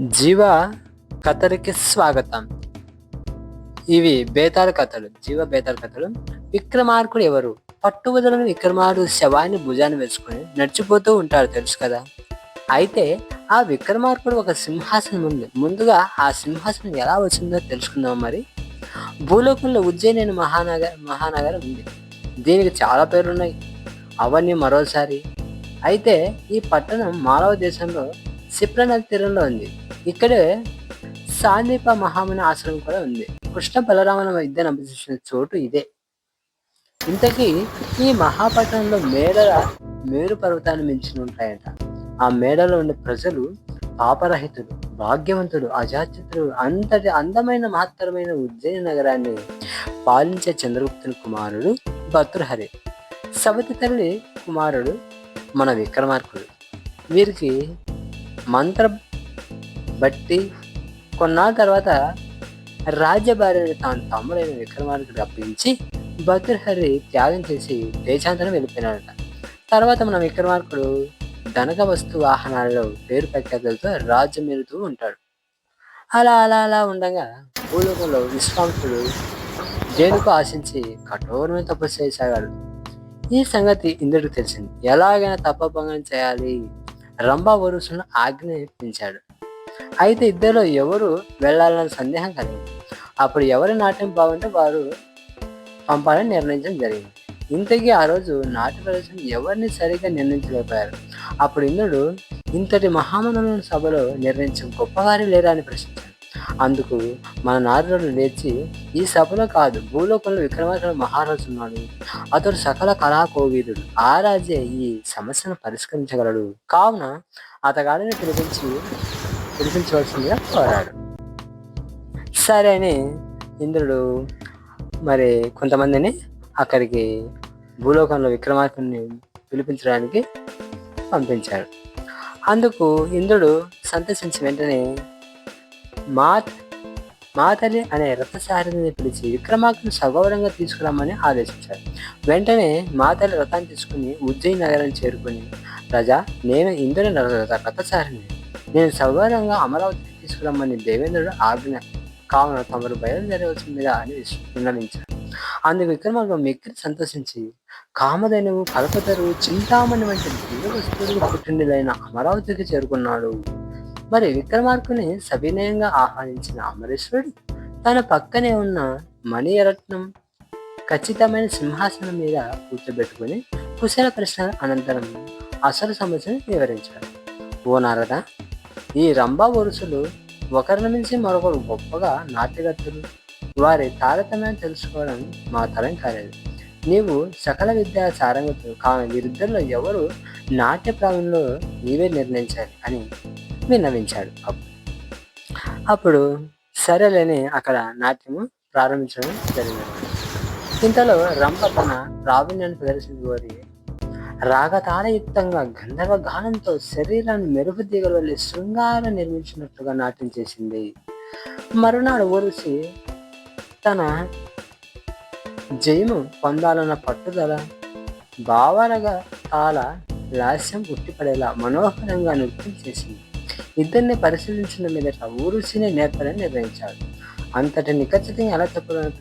జీవ కథలకి స్వాగతం. ఇవి బేతాళ కథలు జీవ బేతాళ కథలు. విక్రమార్కుడు ఎవరు? పట్టువదలని విక్రమార్కుడు శవాన్ని భుజాన్ని వేసుకుని నడిచిపోతూ ఉంటారు తెలుసు కదా? అయితే ఆ విక్రమార్కుడు ఒక సింహాసనం ఉంది. ముందుగా ఆ సింహాసనం ఎలా వచ్చిందో తెలుసుకుందాం మరి. భూలోకంలో ఉజ్జయిని అనే మహానగర మహానగరం ఉంది. దీనికి చాలా పేర్లు ఉన్నాయి అవన్నీ మరోసారి. అయితే ఈ పట్టణం మానవ దేశంలో సిప్ర నది తీరంలో ఉంది. ఇక్కడే సాందీప మహాముని ఆశ్రమం కూడా ఉంది. కృష్ణ బలరామన విద్యను అభ్యసించిన చోటు ఇదే. ఇంతకీ ఈ మహాపట్టణంలో మేడల మేరు పర్వతాన్ని మించిన ఉంటాయట. ఆ మేడలో ఉండే ప్రజలు పాపరహితుడు భాగ్యవంతుడు అజాత్యుడు అంతటి అందమైన మహత్తరమైన ఉజ్జయిని నగరాన్ని పాలించే చంద్రగుప్తుని కుమారుడు భర్తృహరి సవతి తల్లి కుమారుడు మన విక్రమార్కుడు. వీరికి మంత్ర బట్టి కొన్నాళ్ళ తర్వాత రాజ్యభార్యని తాను తమ్ముడైన విక్రమార్కుడు అప్పించి భద్రహరి త్యాగం చేసి దేశాంతరం వెళ్ళిపోయినాడట. తర్వాత మన విక్రమార్కుడు ధనక వస్తు వాహనాలలో పేరు ప్రఖ్యాతులతో రాజ్యం మెరుతూ ఉంటాడు. అలా అలా అలా ఉండగా భూలోకంలో విశ్వాంసుడు జైలుకు ఆశించి కఠోరమైన తపస్సు చేయసాగాడు ఈ సంగతి ఇంద్రుడికి తెలిసింది. ఎలాగైనా తప్పభంగం చేయాలి. రంభా వరుసను ఆజ్ఞాపించాడు. అయితే ఇద్దరు ఎవరు వెళ్ళాలన్న సందేహం కలిగింది. అప్పుడు ఎవరి నాట్యం బాగుంటే వారు పంపాలని నిర్ణయించడం జరిగింది. ఇంతకీ ఆ రోజు నాట్య ప్రదర్శన ఎవరిని సరిగ్గా నిర్ణయించలేకపోయారు? అప్పుడు ఇంద్రుడు ఇంతటి మహామనులైన సభలో నిర్ణయించిన గొప్పవారి లేరా? అని ప్రశ్నించాడు. అందుకు మన నారదుడు లేచి ఈ సభలో కాదు భూలోకంలో విక్రమార్కుడు మహారాజు ఉన్నాడు. అతడు సకల కళాకోవిదుడు ఆ రాజే ఈ సమస్యను పరిష్కరించగలడు. కావున అతగాడిని పిలిపించి పిలిపించవలసిందిగా కోరాడు. సరే అని ఇంద్రుడు మరి కొంతమందిని అక్కడికి భూలోకంలో విక్రమార్కుని పిలిపించడానికి పంపించాడు. అందుకు ఇంద్రుడు సంతోషించి వెంటనే మాత్ మాతలి అనే రథసారిని పిలిచి విక్రమార్కుని సగౌరవంగా తీసుకురామని ఆదేశించాడు. వెంటనే మాతలి రథాన్ని తీసుకుని ఉజ్జయి నగరం చేరుకుని ప్రజా నేను ఇంద్రుని రథసారిని నేను సగౌరవంగా అమరావతికి తీసుకురమ్మని దేవేంద్రుడు ఆజ్ఞ కావున తమరు బయలుదేరవలసిందిగా అని విన్నవించాడు అందుకు విక్రమార్కుడు మిక్కిరి సంతోషించి కామధేనువు కల్పతరు చింతామణి వంటి దివ్య వస్తువులకు పుట్టిండులైన అమరావతికి చేరుకున్నాడు. మరి విక్రమార్కుని సవినయంగా ఆహ్వానించిన అమరేశ్వరుడు తన పక్కనే ఉన్న మణిరత్నం ఖచ్చితమైన సింహాసనం మీద కూర్చోబెట్టుకుని కుశల ప్రశ్న అనంతరం అసలు సమస్యను వివరించాడు. ఓ నారద ఈ రంభా వరుసలు ఒకరిని మించి మరొకరు గొప్పగా నాట్యగత్తులు వారి తారతమ్యాన్ని తెలుసుకోవడం మా తరం కాలేదు. నీవు సకల విద్యా సారంగతులు కావున వీరిద్దరిలో ఎవరు నాట్య ప్రాణంలో నీవే నిర్ణయించాలి అని విన్నవించాడు అప్పుడు. అప్పుడు సరేలేని అక్కడ నాట్యము ప్రారంభించడం జరిగింది. ఇంతలో రంప తన ప్రావీణ్యాన్ని ప్రదర్శించుకోరి రాగతాళయుక్తంగా గంధర్వ గానంతో శరీరాన్ని మెరుపు తీగల శృంగారం నిర్మించినట్టుగా నాట్యం చేసింది. మరునాడు ఊరిసి తన జయము పొందాలన్న పట్టుదల భావాలుగా తాళ లాస్యం ఉట్టిపడేలా మనోహరంగా నృత్యం చేసింది. ఇద్దరిని పరిశీలించిన మీదట ఊరుసిని నేర్పాలని నిర్ణయించాడు. అంతటి నిఖచ్చితంగా ఎలా చెప్పడం